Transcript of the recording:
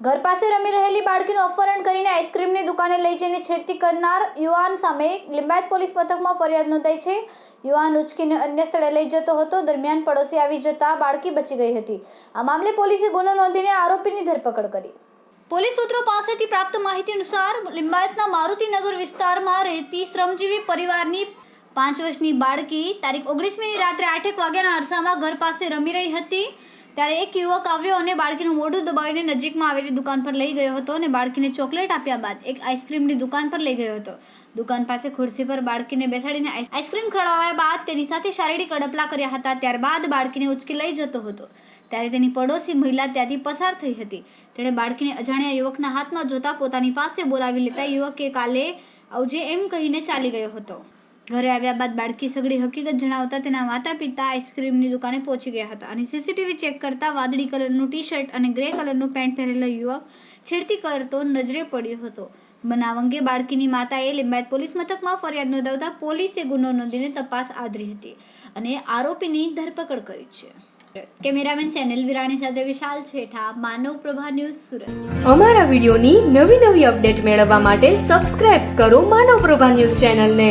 ઘર પાસે રમી રહેલી બાળકીનું અપહરણ કરીને આઈસ્ક્રીમની દુકાને લઈ જઈને છેડતી કરનાર યુવાન સામે લિંબાયત પોલીસ મથકમાં ફરિયાદ નોંધાઈ છે. યુવાન ઉચકીને અન્ય સ્થળે લઈ જતો હતો. દરમિયાન પડોશી આવી જતા બાળકી બચી ગઈ હતી. આ મામલે પોલીસે ગુનો નોંધીને આરોપીની ધરપકડ કરી. પોલીસ સૂત્રો પાસેથી પ્રાપ્ત માહિતી અનુસાર લિંબાયતના મારુતિનગર વિસ્તારમાં રહેતી શ્રમજીવી પરિવારની પાંચ વર્ષની બાળકી તારીખ ઓગણીસમીની રાત્રે આઠેક વાગ્યાના અરસામાં ઘર પાસે રમી રહી હતી. ત્યારે એક યુવક આવ્યો અને બાળકીનું મોઢું દબાવીને નજીકમાં આવેલી દુકાન પર લઈ ગયો હતો અને બાળકીને ચોકલેટ આપ્યા બાદ એક આઈસ્ક્રીમની દુકાન પર લઈ ગયો હતો. દુકાન પાસે ખુરશી પર બાળકીને બેસાડીને આઈસ- આઈસ્ક્રીમ ખવડાવ્યા બાદ તેની સાથે શારીરિક અડપલા કર્યા હતા, ત્યારબાદ બાળકીને ઉચકી લઈ જતો હતો. ત્યારે તેની પડોશી મહિલા ત્યાંથી પસાર થઈ હતી. તેણે બાળકીને અજાણ્યા યુવકના હાથમાં જોતા પોતાની પાસે બોલાવી લેતા યુવકે કાલે આવજે એમ કહીને ચાલી ગયો હતો. ઘરે આવ્યા બાદ બાળકી સગડી હકીકત જણાવતા તેના માતા પિતા આઈસ્ક્રીમની દુકાને પહોંચી ગયા હતા અને સીસીટીવી ચેક કરતા વાદળી કલરનું ટી શર્ટ અને ગ્રે કલરનું પેન્ટ પહેરેલો યુવક છેડતી કરતો નજરે પડ્યો હતો. બનાવ અંગે બાળકીની માતાએ લિંબાયત પોલીસ મથકમાં ફરિયાદ નોંધાવતા પોલીસે ગુનો નોંધીને તપાસ આદરી હતી અને આરોપીની ધરપકડ કરી છે. કેમેરામેન સેનલ વિરાણી સાથે વિશાલ છેઠા, માનવ પ્રભા ન્યૂઝ સુરત. અમારા વિડીયોની નવી નવી અપડેટ મેળવવા માટે સબસ્ક્રાઇબ કરો માનવ પ્રભા ન્યૂઝ ચેનલને.